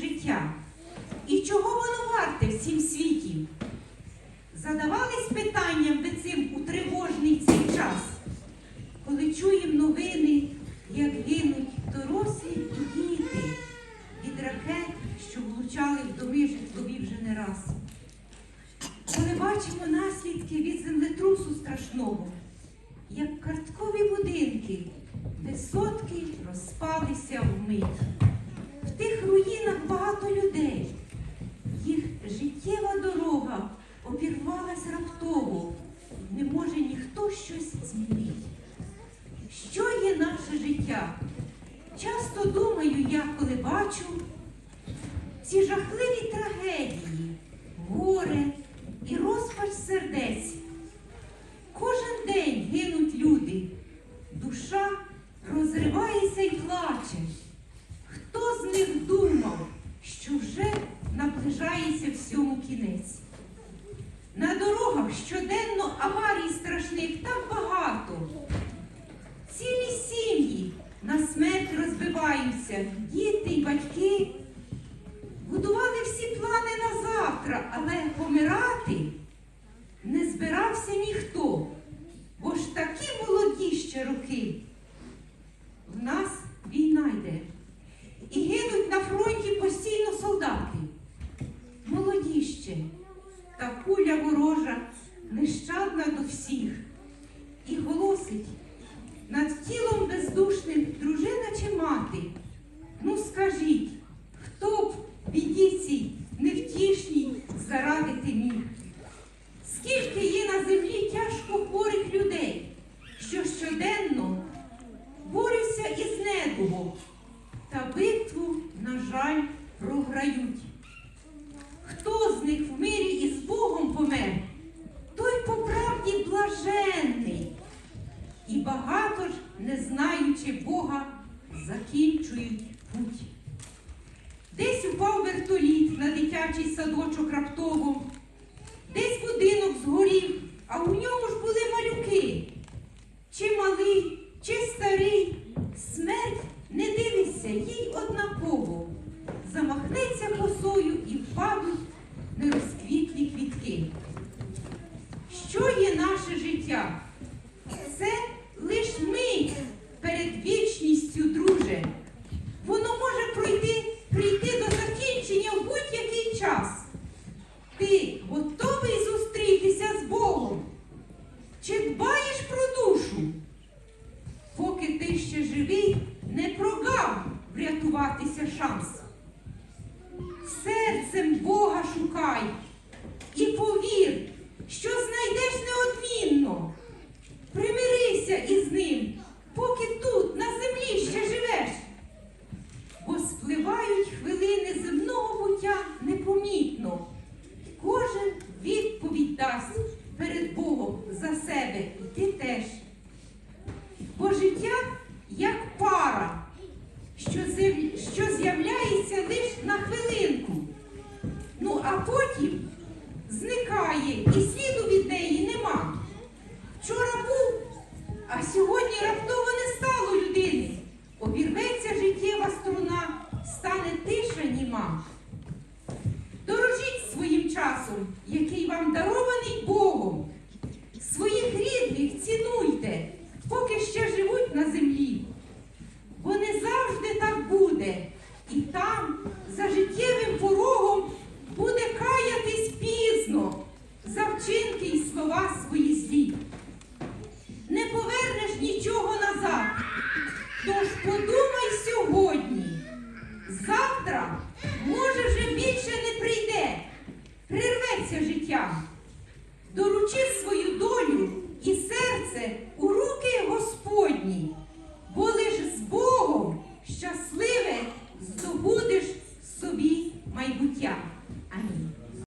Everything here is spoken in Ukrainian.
життя. І чого воно варте всім світі? Задавались питанням ви цим у тривожний цей час, коли чуємо новини, як гинуть дорослі і діти від ракет, що влучали в доми житлові вже не раз. Коли бачимо наслідки від землетрусу страшного, як карткові будинки, висотки розпалися вмить. В тих руїнах людей. Їх життєва дорога обірвалась раптово. Не може ніхто щось змінити. Що є наше життя? Часто думаю я, коли бачу ці жахливі трагедії, горе і розпач сердець. Кожен день гинуть люди, душа розривається і плаче. Хто з них думав, що вже наближається всьому кінець? На дорогах щоденно аварій страшних так багато. Цілі сім'ї на смерть розбиваються, діти й батьки. Будували всі плани на завтра, але помирати не збирався ніхто, бо ж такі молоді ще роки. В нас із та битву, на жаль, програють. Хто з них в мирі із Богом помер, той по правді блаженний. І багато ж, не знаючи Бога, закінчують путь. Десь впав вертоліт на дитячий садочок раптово, десь будинок згорів, а у ньому ж були малюки. Чи малий, чи старий, смерть не дивиться їй однаково. Замахнеться косою і впадуть нерозквітлі квітки. Що є наше життя? Це лиш мить перед вічністю, друже. Воно може пройти, прийти до закінчення в будь-який час. Ти готовий зустрітися з Богом? Чи дбаєш про душу? Поки ти ще живий, не прогав врятуватися шанс. Серцем Бога шукай і повір, що знайдеш неодмінно. Примирися із ним, поки тут, на землі, ще живеш. Бо спливають хвилини земного буття непомітно. Кожен відповідь дасть перед Богом за себе, і ти теж. життя. Доручи свою долю і серце у руки Господні.